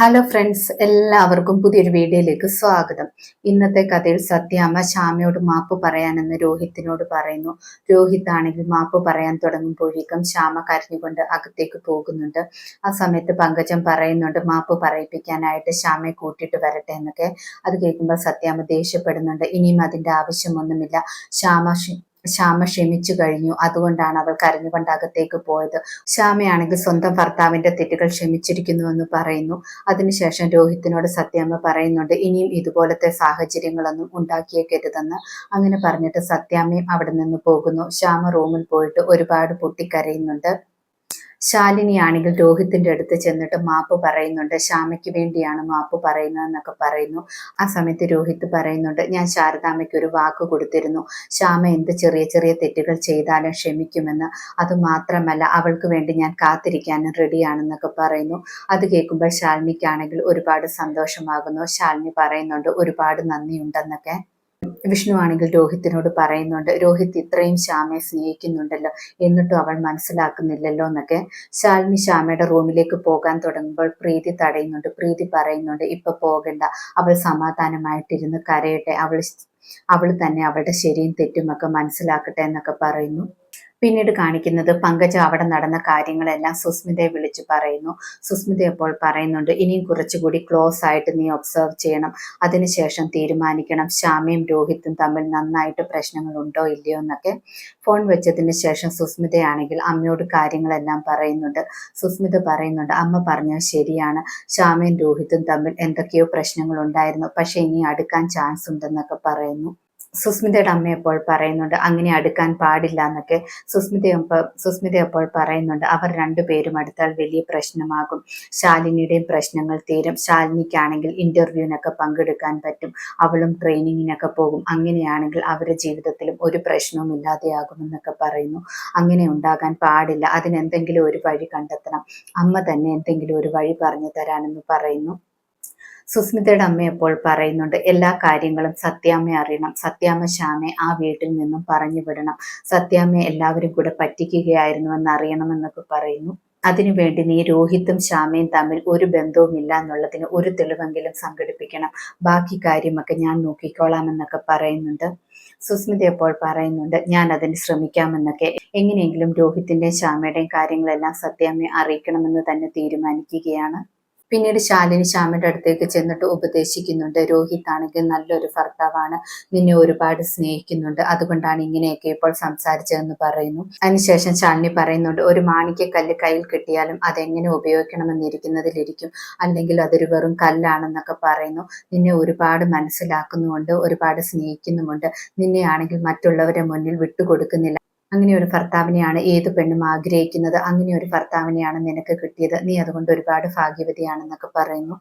Hello friends എല്ലാവർക്കും പുതിയൊരു വീഡിയോയിലേക്ക് സ്വാഗതം. ഇന്നത്തെ കഥയിൽ സത്യാമ്മ ശ്യാമയോട് മാപ്പ് പറയാനെന്ന് രോഹിത്തിനോട് പറയുന്നു. രോഹിത് ആണെങ്കിൽ മാപ്പ് പറയാൻ തുടങ്ങുമ്പോഴേക്കും ശ്യാമ കരഞ്ഞുകൊണ്ട് അകത്തേക്ക് പോകുന്നുണ്ട്. ആ സമയത്ത് പങ്കജം പറയുന്നുണ്ട് മാപ്പ് പറയിപ്പിക്കാനായിട്ട് ശ്യാമയെ കൂട്ടിയിട്ട് വരട്ടെ എന്നൊക്കെ. അത് കേൾക്കുമ്പോൾ സത്യാമ്മ ദേഷ്യപ്പെടുന്നുണ്ട്. ഇനിയും അതിന്റെ ആവശ്യമൊന്നുമില്ല. ശ്യാമ ശ്യാമ ക്ഷമിച്ചു കഴിഞ്ഞു. അതുകൊണ്ടാണ് അവൾ കരഞ്ഞുകൊണ്ട് അകത്തേക്ക് പോയത്. ശ്യാമയാണെങ്കിൽ സ്വന്തം ഭർത്താവിന്റെ തെറ്റുകൾ ക്ഷമിച്ചിരിക്കുന്നുവെന്ന് പറയുന്നു. അതിനുശേഷം രോഹിത്തിനോട് സത്യാമ്മ പറയുന്നുണ്ട് ഇനിയും ഇതുപോലത്തെ സാഹചര്യങ്ങളൊന്നും ഉണ്ടാക്കിയേക്കരുതെന്ന്. അങ്ങനെ പറഞ്ഞിട്ട് സത്യാമ്മയും അവിടെ നിന്ന് പോകുന്നു ശ്യാമ റൂമിൽ പോയിട്ട് ഒരുപാട് പൊട്ടിക്കരയുന്നുണ്ട്. ശാലിനി ആണെങ്കിൽ രോഹിത്തിന്റെ അടുത്ത് ചെന്നിട്ട് മാപ്പ് പറയുന്നുണ്ട്. ശ്യാമയ്ക്ക് വേണ്ടിയാണ് മാപ്പ് പറയുന്നതെന്നൊക്കെ പറയുന്നു. ആ സമയത്ത് രോഹിത്ത് പറയുന്നുണ്ട് ഞാൻ ശാരദാമ്മയ്ക്ക് ഒരു വാക്ക് കൊടുത്തിരുന്നു. ശ്യാമ എന്ത് ചെറിയ ചെറിയ തെറ്റുകൾ ചെയ്താലും ക്ഷമിക്കുമെന്ന്. അത് മാത്രമല്ല അവൾക്ക് വേണ്ടി ഞാൻ കാത്തിരിക്കാനും റെഡിയാണെന്നൊക്കെ പറയുന്നു. അത് കേൾക്കുമ്പോൾ ശാലിനിക്കാണെങ്കിൽ ഒരുപാട് സന്തോഷമാകുന്നു. ശാലിനി പറയുന്നുണ്ട് ഒരുപാട് നന്ദിയുണ്ടെന്നൊക്കെ. വിഷ്ണു ആണെങ്കിൽ രോഹിത്തിനോട് പറയുന്നുണ്ട് രോഹിത് ഇത്രയും ശ്യാമയെ സ്നേഹിക്കുന്നുണ്ടല്ലോ എന്നിട്ടും അവൾ മനസ്സിലാക്കുന്നില്ലല്ലോ എന്നൊക്കെ. ശാലിനി ശ്യാമയുടെ റൂമിലേക്ക് പോകാൻ തുടങ്ങുമ്പോൾ പ്രീതി തടയുന്നുണ്ട് പ്രീതി പറയുന്നുണ്ട് ഇപ്പൊ പോകണ്ട അവൾ സമാധാനമായിട്ടിരുന്ന് കരയട്ടെ അവൾ അവൾ തന്നെ അവളുടെ ശരിയും തെറ്റുമൊക്കെ മനസ്സിലാക്കട്ടെ എന്നൊക്കെ പറയുന്നു. പിന്നീട് കാണിക്കുന്നത് പങ്കജ അവിടെ നടന്ന കാര്യങ്ങളെല്ലാം സുസ്മിതയെ വിളിച്ചു പറയുന്നു. സുസ്മിത അപ്പോൾ പറയുന്നുണ്ട് ഇനിയും കുറച്ചുകൂടി ക്ലോസ് ആയിട്ട് നീ ഒബ്സർവ് ചെയ്യണം. അതിനുശേഷം തീരുമാനിക്കണം. ശ്യാമയും രോഹിത്തും തമ്മിൽ നന്നായിട്ട് പ്രശ്നങ്ങൾ ഉണ്ടോ ഇല്ലയോ എന്നൊക്കെ. ഫോൺ വെച്ചതിന് ശേഷം സുസ്മിതയാണെങ്കിൽ അമ്മയോട് കാര്യങ്ങളെല്ലാം പറയുന്നുണ്ട്. സുസ്മിത പറയുന്നുണ്ട് അമ്മ പറഞ്ഞത് ശരിയാണ്. ശ്യാമയും രോഹിത്തും തമ്മിൽ എന്തൊക്കെയോ പ്രശ്നങ്ങൾ ഉണ്ടായിരുന്നു. പക്ഷെ ഇനി അടുക്കാൻ ചാൻസ് ഉണ്ടെന്നൊക്കെ പറയുന്നു. സുസ്മിതയുടെ അമ്മ അപ്പോൾ പറയുന്നുണ്ട് അങ്ങനെ അടുക്കാൻ പാടില്ല എന്നൊക്കെ സുസ്മിത സുസ്മിത അപ്പോൾ പറയുന്നുണ്ട്. അവർ രണ്ടുപേരും അടുത്താൽ വലിയ പ്രശ്നമാകും. ശാലിനിയുടെയും പ്രശ്നങ്ങൾ തീരും. ശാലിനിക്കാണെങ്കിൽ ഇന്റർവ്യൂവിനൊക്കെ പങ്കെടുക്കാൻ പറ്റും. അവളും ട്രെയിനിങ്ങിനൊക്കെ പോകും. അങ്ങനെയാണെങ്കിൽ അവരുടെ ജീവിതത്തിലും ഒരു പ്രശ്നവും ഇല്ലാതെയാകുമെന്നൊക്കെ പറയുന്നു. അങ്ങനെ ഉണ്ടാകാൻ പാടില്ല. അതിനെന്തെങ്കിലും ഒരു വഴി കണ്ടെത്തണം. അമ്മ തന്നെ എന്തെങ്കിലും ഒരു വഴി പറഞ്ഞു തരാനെന്ന് പറയുന്നു. സുസ്മിതയുടെ അമ്മ ഇപ്പോൾ പറയുന്നുണ്ട്? എല്ലാ കാര്യങ്ങളും സത്യാമ്മ അറിയണം. സത്യാമ്മ ശ്യാമെ ആ വീട്ടിൽ നിന്നും പറഞ്ഞു വിടണം. സത്യാമ്മ എല്ലാവരും കൂടെ പറ്റിക്കുകയായിരുന്നുവെന്ന് അറിയണമെന്നൊക്കെ പറയുന്നു. അതിനുവേണ്ടി നീ രോഹിത്തും ശ്യാമയും തമ്മിൽ ഒരു ബന്ധവുമില്ല എന്നുള്ളതിന് ഒരു തെളിവെങ്കിലും സംഘടിപ്പിക്കണം. ബാക്കി കാര്യമൊക്കെ ഞാൻ നോക്കിക്കോളാമെന്നൊക്കെ പറയുന്നുണ്ട്. സുസ്മിത അപ്പോൾ പറയുന്നുണ്ട്? ഞാൻ അതിന് ശ്രമിക്കാമെന്നൊക്കെ. എങ്ങനെയെങ്കിലും രോഹിത്തിന്റെയും ശ്യാമയുടെയും കാര്യങ്ങളെല്ലാം സത്യാമ്മയെ അറിയിക്കണമെന്ന് തന്നെ തീരുമാനിക്കുകയാണ്. പിന്നീട് ശാലിനി ശ്യാമയുടെ അടുത്തേക്ക് ചെന്നിട്ട് ഉപദേശിക്കുന്നുണ്ട്. രോഹിത് ആണെങ്കിൽ നല്ലൊരു ഭർത്താവാണ്. നിന്നെ ഒരുപാട് സ്നേഹിക്കുന്നുണ്ട്. അതുകൊണ്ടാണ് ഇങ്ങനെയൊക്കെ ഇപ്പോൾ സംസാരിച്ചതെന്ന് പറയുന്നു. അതിനുശേഷം ശാലിനി പറയുന്നുണ്ട് ഒരു മാണിക്യക്കല്ല് കയ്യിൽ കിട്ടിയാലും അതെങ്ങനെ ഉപയോഗിക്കണമെന്നിരിക്കുന്നതിലിരിക്കും. അല്ലെങ്കിൽ അതൊരു വെറും കല്ലാണെന്നൊക്കെ പറയുന്നു. നിന്നെ ഒരുപാട് മനസ്സിലാക്കുന്നുമുണ്ട് ഒരുപാട് സ്നേഹിക്കുന്നുമുണ്ട്. നിന്നെ മറ്റുള്ളവരെ മുന്നിൽ വിട്ടുകൊടുക്കുന്നില്ല. അങ്ങനെ ഒരു ഭർത്താവിനെയാണ് ഏത് പെണ്ണും ആഗ്രഹിക്കുന്നത്? അങ്ങനെ ഒരു ഭർത്താവിനെയാണ് നിനക്ക് കിട്ടിയത്? നീ അതുകൊണ്ട് ഒരുപാട് ഭാഗ്യവതിയാണെന്നൊക്കെ പറയുന്നു.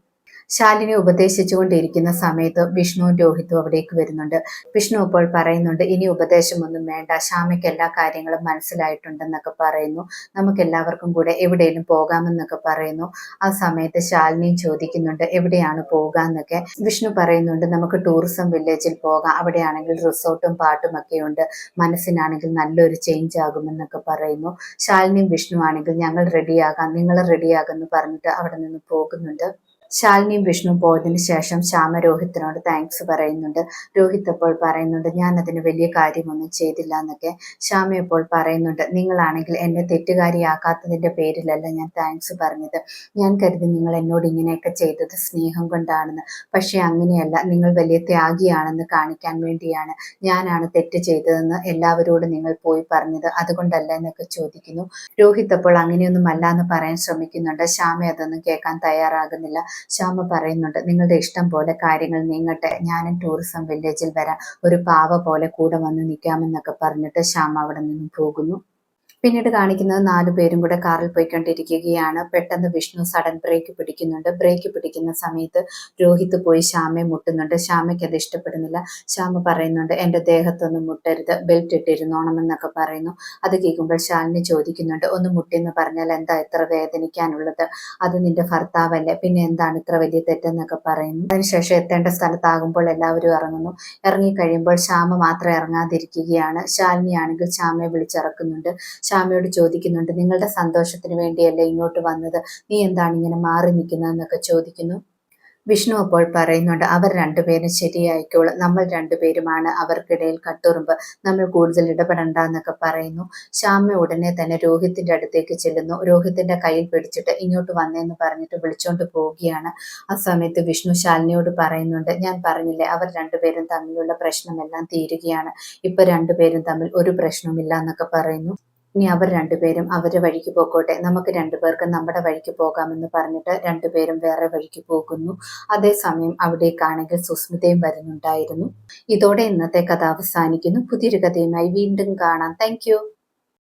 ശാലിനി ഉപദേശിച്ചുകൊണ്ടിരിക്കുന്ന സമയത്ത് വിഷ്ണുവും രോഹിത്തും അവിടേക്ക് വരുന്നുണ്ട്. വിഷ്ണു ഇപ്പോൾ പറയുന്നുണ്ട് ഇനി ഉപദേശമൊന്നും വേണ്ട. ശ്യാമയ്ക്ക് എല്ലാ കാര്യങ്ങളും മനസ്സിലായിട്ടുണ്ടെന്നൊക്കെ പറയുന്നു. നമുക്ക് എല്ലാവർക്കും കൂടെ എവിടെയെങ്കിലും പോകാമെന്നൊക്കെ പറയുന്നു. ആ സമയത്ത് ശാലിനിയും ചോദിക്കുന്നുണ്ട് എവിടെയാണ് പോകാന്നൊക്കെ? വിഷ്ണു പറയുന്നുണ്ട് നമുക്ക് ടൂറിസം വില്ലേജിൽ പോകാം. അവിടെയാണെങ്കിൽ റിസോർട്ടും പാട്ടും ഒക്കെ ഉണ്ട്. മനസ്സിനാണെങ്കിൽ നല്ലൊരു ചേഞ്ച് ആകുമെന്നൊക്കെ പറയുന്നു. ശാലിനിയും വിഷ്ണു ആണെങ്കിൽ ഞങ്ങൾ റെഡിയാകാം നിങ്ങൾ റെഡിയാകുമെന്ന് പറഞ്ഞിട്ട് അവിടെ നിന്ന് പോകുന്നുണ്ട്. ശാലിനിയും വിഷ്ണു പോയതിന് ശേഷം ശ്യാമ രോഹിത്തിനോട് താങ്ക്സ് പറയുന്നുണ്ട്. രോഹിത് അപ്പോൾ പറയുന്നുണ്ട് ഞാൻ അതിന് വലിയ കാര്യമൊന്നും ചെയ്തില്ല എന്നൊക്കെ ശ്യാമ ഇപ്പോൾ പറയുന്നുണ്ട്. നിങ്ങളാണെങ്കിൽ എന്നെ തെറ്റുകാരിയാക്കാത്തതിന്റെ പേരിലല്ല ഞാൻ താങ്ക്സ് പറഞ്ഞത്. ഞാൻ കരുതി നിങ്ങൾ എന്നോട് ഇങ്ങനെയൊക്കെ ചെയ്തത് സ്നേഹം കൊണ്ടാണെന്ന്. പക്ഷേ അങ്ങനെയല്ല നിങ്ങൾ വലിയ ത്യാഗിയാണെന്ന് കാണിക്കാൻ വേണ്ടിയാണ് ഞാനാണ് തെറ്റ് ചെയ്തതെന്ന് എല്ലാവരോടും നിങ്ങൾ പോയി പറഞ്ഞത്. അതുകൊണ്ടല്ല എന്നൊക്കെ ചോദിക്കുന്നു. രോഹിത് അപ്പോൾ അങ്ങനെയൊന്നും അല്ല എന്ന് പറയാൻ ശ്രമിക്കുന്നുണ്ട്. ശ്യാമ അതൊന്നും കേൾക്കാൻ തയ്യാറാകുന്നില്ല. ശ്യാമ പറയുന്നുണ്ട് നിങ്ങളുടെ ഇഷ്ടം പോലെ കാര്യങ്ങൾ നീങ്ങട്ടെ. ഞാനും ടൂറിസം വില്ലേജിൽ വരാം. ഒരു പാവ പോലെ കൂടെ വന്ന് നിൽക്കാമെന്നൊക്കെ പറഞ്ഞിട്ട് ശ്യാമ അവിടെ നിന്നും പോകുന്നു. പിന്നീട് കാണിക്കുന്നത് നാലു പേരും കൂടെ കാറിൽ പോയിക്കൊണ്ടിരിക്കുകയാണ്. പെട്ടെന്ന് വിഷ്ണു സഡൻ ബ്രേക്ക് പിടിക്കുന്നുണ്ട്. ബ്രേക്ക് പിടിക്കുന്ന സമയത്ത് രോഹിത് പോയി ശ്യാമയെ മുട്ടുന്നുണ്ട്. ശ്യാമയ്ക്ക് അത് ഇഷ്ടപ്പെടുന്നില്ല. ശ്യാമ പറയുന്നുണ്ട് എന്റെ ദേഹത്തൊന്നും മുട്ടരുത്. ബെൽറ്റ് ഇട്ടിരുന്നോണമെന്നൊക്കെ പറയുന്നു. അത് കേൾക്കുമ്പോൾ ശാലിനി ചോദിക്കുന്നുണ്ട് ഒന്ന് മുട്ടിയെന്ന് പറഞ്ഞാൽ എന്താ ഇത്ര വേദനിക്കാനുള്ളത്? അത് നിന്റെ ഭർത്താവല്ലേ. പിന്നെ എന്താണ് ഇത്ര വലിയ തെറ്റെന്നൊക്കെ പറയുന്നു. അതിനുശേഷം എത്തേണ്ട സ്ഥലത്താകുമ്പോൾ എല്ലാവരും ഇറങ്ങുന്നു. ഇറങ്ങിക്കഴിയുമ്പോൾ ശ്യാമ മാത്രം ഇറങ്ങാതിരിക്കുകയാണ്. ശാലിനി ആണെങ്കിൽ ശ്യാമയെ വിളിച്ചിറക്കുന്നുണ്ട്. ശ്യാമയോട് ചോദിക്കുന്നുണ്ട് നിങ്ങളുടെ സന്തോഷത്തിന് വേണ്ടിയല്ലേ ഇങ്ങോട്ട് വന്നത്? നീ എന്താണ് ഇങ്ങനെ മാറി നിൽക്കുന്നതെന്നൊക്കെ ചോദിക്കുന്നു. വിഷ്ണു അപ്പോൾ പറയുന്നുണ്ട് അവർ രണ്ടുപേരും ശരിയായിക്കോളും. നമ്മൾ രണ്ടുപേരുമാണ് അവർക്കിടയിൽ കട്ടുറുമ്പ്. നമ്മൾ കൂടുതൽ ഇടപെടണ്ട എന്നൊക്കെ പറയുന്നു. ശ്യാമ ഉടനെ തന്നെ രോഹിത്തിന്റെ അടുത്തേക്ക് ചെല്ലുന്നു. രോഹിത്തിന്റെ കയ്യിൽ പിടിച്ചിട്ട് ഇങ്ങോട്ട് വന്നേന്ന് പറഞ്ഞിട്ട് വിളിച്ചോണ്ട് പോവുകയാണ്. ആ സമയത്ത് വിഷ്ണു ശാലിനിയോട് പറയുന്നുണ്ട് ഞാൻ പറഞ്ഞില്ലേ അവർ രണ്ടുപേരും തമ്മിലുള്ള പ്രശ്നമെല്ലാം തീരുകയാണ്. ഇപ്പൊ രണ്ടുപേരും തമ്മിൽ ഒരു പ്രശ്നവുമില്ല എന്നൊക്കെ പറയുന്നു. ഇനി അവർ രണ്ടുപേരും അവരുടെ വഴിക്ക് പോകോട്ടെ നമുക്ക് രണ്ടുപേർക്കും നമ്മുടെ വഴിക്ക് പോകാമെന്ന് പറഞ്ഞിട്ട് രണ്ടുപേരും വേറെ വഴിക്ക് പോകുന്നു. അതേസമയം അവിടേക്കാണെങ്കിൽ സുസ്മിതയും വരുന്നുണ്ടായിരുന്നു. ഇതോടെ ഇന്നത്തെ കഥ അവസാനിക്കുന്നു. പുതിയൊരു കഥയുമായി വീണ്ടും കാണാം. താങ്ക്